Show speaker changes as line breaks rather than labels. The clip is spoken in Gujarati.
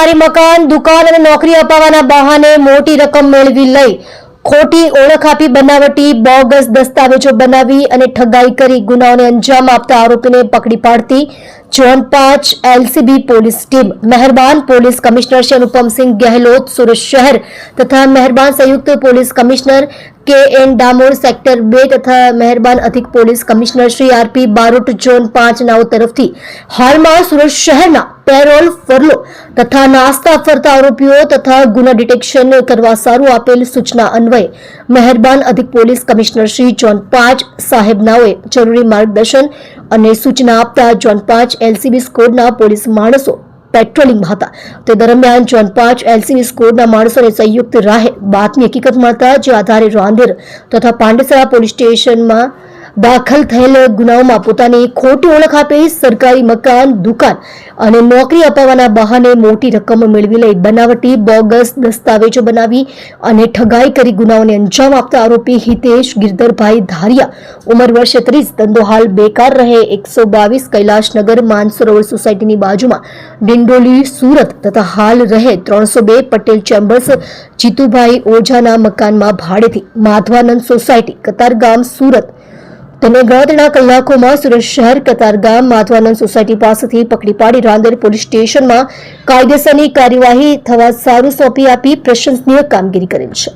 સરકારી મકાન, દુકાન અને નોકરી અપાવવાના બહાને મોટી રકમ મેળવી લઈ ખોટી ઓળખ આપી બનાવટી બોગસ દસ્તાવેજો બનાવી અને ઠગાઈ કરી ગુનાઓને અંજામ આપતા આરોપીને પકડી પાડતી ઝોન પાંચ એલસીબી પોલીસ ટીમ, મહેરબાન પોલીસ કમિશનર શ્રી અનુપમસિંહ ગહેલોત, સુરત શહેર તથા મહેરબાન સંયુક્ત police commissioner K N Damor sector બે તથા મહેરબાન અધિક police commissioner Shri R P Barot zone પાંચ નાઓ તરફથી હાલમાં સુરત શહેરના પેરોલ ફરલો તથા નાસ્તા ફરતા આરોપીઓ તથા ગુના ડિટેક્શન કરવા સારું આપેલ સૂચના અન્વયે મહેરબાન અધિક પોલીસ કમિશનર શ્રી જોન પાંચ સાહેબ નાઓએ જરૂરી માર્ગદર્શન અને સૂચના આપતા જોન પાંચ એલસીબી સ્કોડના પોલીસ માણસો પેટ્રોલિંગમાં હતા. તે દરમિયાન જોન પાંચ એલસીબી સ્કોડના માણસોને સંયુક્ત રાહે બાતમી હકીકત મળતા જે આધારે રાંદેર તથા પાંડેસરા પોલીસ સ્ટેશનમાં દાખલ થયેલ ગુનાઓમાં પોતાની ખોટી ઓળખ આપી સરકારી મકાન, દુકાન અને નોકરી અપાવવાના બહાને મોટી રકમ મેળવી લઈ બનાવટી બોગસ દસ્તાવેજો બનાવી અને ઠગાઈ કરી ગુનાઓને અંજામ આપતા આરોપી હિતેશ ગિરધરભાઈ ધારિયા. ઉંમર વર્ષ ત્રીસ, ધંધો હાલ બેકાર રહે, એકસો બાવીસ, કૈલાશનગર, માનસરોવર સોસાયટીની બાજુમાં. ડિંડોલી, સુરત તથા હાલ રહે ત્રણસો બે પટેલ ચેમ્બર્સ. જીતુભાઈ ઓઝાના મકાનમાં ભાડેથી માધવાનંદ સોસાયટી, કતારગામ, સુરત તેને ગણતરીના કલાકોમાં સુરત શહેર કતારગામ માધવાનંદ સોસાયટી પાસેથી પકડી પાડી રાંદેર પોલીસ સ્ટેશનમાં કાયદેસરની કાર્યવાહી થવા સારું સોંપી આપી પ્રશંસનીય કામગીરી કરેલ છે.